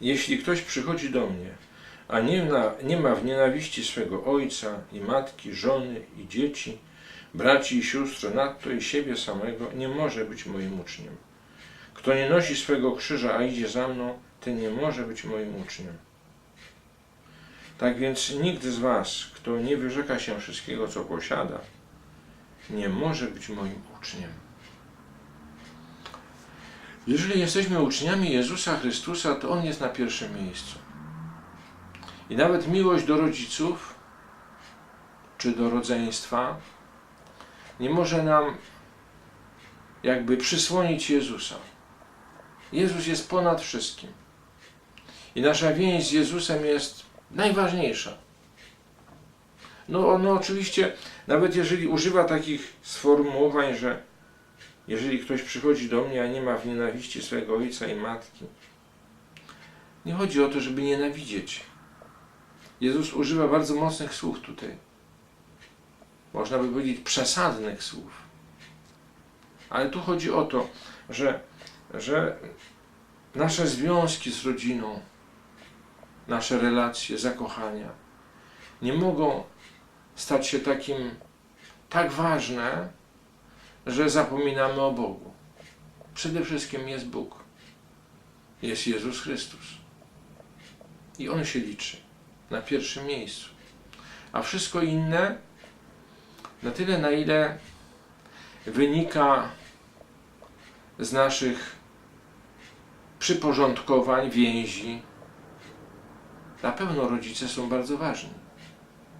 Jeśli ktoś przychodzi do mnie, a nie, na, nie ma w nienawiści swego ojca i matki, żony i dzieci, braci i sióstr, nadto i siebie samego, nie może być moim uczniem. Kto nie nosi swego krzyża, a idzie za mną, ten nie może być moim uczniem. Tak więc nikt z was, kto nie wyrzeka się wszystkiego, co posiada, nie może być moim uczniem. Jeżeli jesteśmy uczniami Jezusa Chrystusa, to On jest na pierwszym miejscu. I nawet miłość do rodziców czy do rodzeństwa nie może nam jakby przysłonić Jezusa. Jezus jest ponad wszystkim. I nasza więź z Jezusem jest najważniejsza. No, on oczywiście, nawet jeżeli używa takich sformułowań, że jeżeli ktoś przychodzi do mnie, a nie ma w nienawiści swojego ojca i matki, nie chodzi o to, żeby nienawidzieć. Jezus używa bardzo mocnych słów tutaj. Można by powiedzieć przesadnych słów. Ale tu chodzi o to, że, że nasze związki z rodziną, nasze relacje, zakochania nie mogą stać się takim tak ważne, że zapominamy o Bogu. Przede wszystkim jest Bóg. Jest Jezus Chrystus. I On się liczy na pierwszym miejscu. A wszystko inne, na tyle na ile wynika z naszych przyporządkowań, więzi, na pewno rodzice są bardzo ważni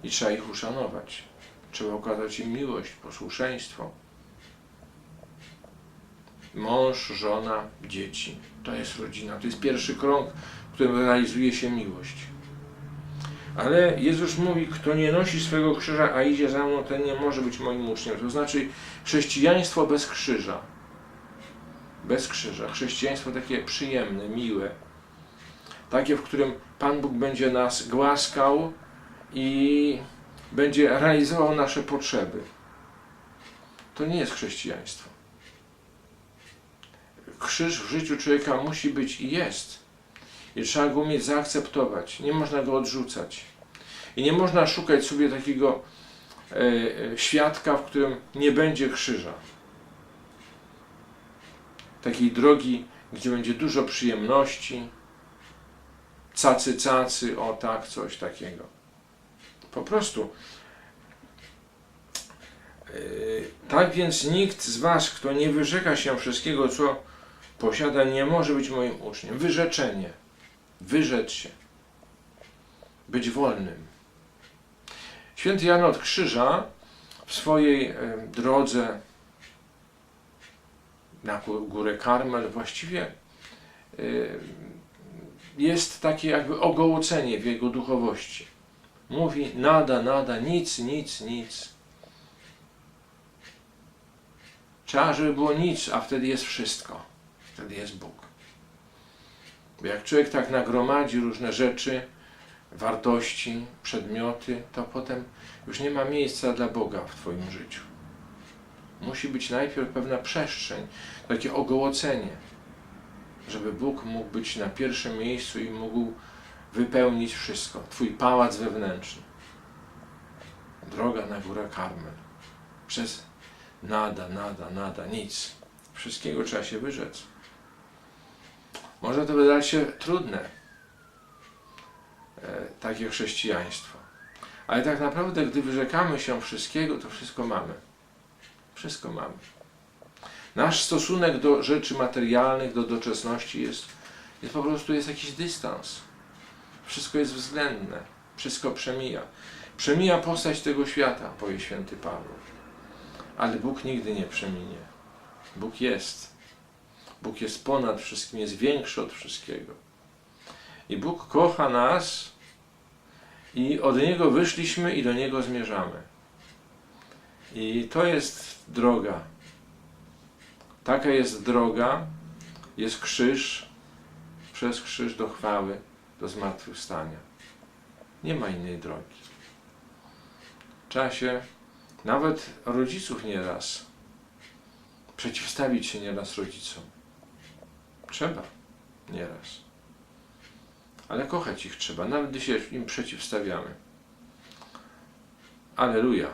i trzeba ich uszanować. Trzeba okazać im miłość, posłuszeństwo. Mąż, żona, dzieci. To jest rodzina. To jest pierwszy krąg, w którym realizuje się miłość. Ale Jezus mówi, kto nie nosi swego krzyża, a idzie za mną, ten nie może być moim uczniem. To znaczy chrześcijaństwo bez krzyża. Bez krzyża. Chrześcijaństwo takie przyjemne, miłe. Takie, w którym Pan Bóg będzie nas głaskał i będzie realizował nasze potrzeby. To nie jest chrześcijaństwo. Krzyż w życiu człowieka musi być i jest. I trzeba go umieć zaakceptować. Nie można go odrzucać. I nie można szukać sobie takiego e, e, świadka, w którym nie będzie krzyża. Takiej drogi, gdzie będzie dużo przyjemności, cacy, cacy, o tak, coś takiego. Po prostu. Yy, tak więc nikt z Was, kto nie wyrzeka się wszystkiego, co posiada, nie może być moim uczniem. Wyrzeczenie. Wyrzec się. Być wolnym. Święty Jan od Krzyża w swojej drodze na górę Karmel właściwie jest takie jakby ogołocenie w jego duchowości. Mówi nada, nada, nic, nic, nic. Trzeba, żeby było nic, a wtedy jest wszystko. Wtedy jest Bóg. Bo jak człowiek tak nagromadzi różne rzeczy, wartości, przedmioty, to potem już nie ma miejsca dla Boga w Twoim życiu. Musi być najpierw pewna przestrzeń, takie ogołocenie, żeby Bóg mógł być na pierwszym miejscu i mógł wypełnić wszystko. Twój pałac wewnętrzny. Droga na górę Karmel. Przez nada, nada, nada, nic. Wszystkiego trzeba się wyrzec. Może to wydać się trudne, e, takie chrześcijaństwo. Ale tak naprawdę, gdy wyrzekamy się wszystkiego, to wszystko mamy. Wszystko mamy. Nasz stosunek do rzeczy materialnych, do doczesności jest, jest po prostu jest jakiś dystans. Wszystko jest względne. Wszystko przemija. Przemija postać tego świata, powie święty Paweł. Ale Bóg nigdy nie przeminie. Bóg jest. Bóg jest ponad wszystkim, jest większy od wszystkiego. I Bóg kocha nas i od Niego wyszliśmy i do Niego zmierzamy. I to jest droga. Taka jest droga, jest krzyż, przez krzyż do chwały, do zmartwychwstania. Nie ma innej drogi. Trzeba się nawet rodziców nieraz przeciwstawić się nieraz rodzicom. Trzeba nieraz. Ale kochać ich trzeba, nawet gdy się im przeciwstawiamy. Aleluja.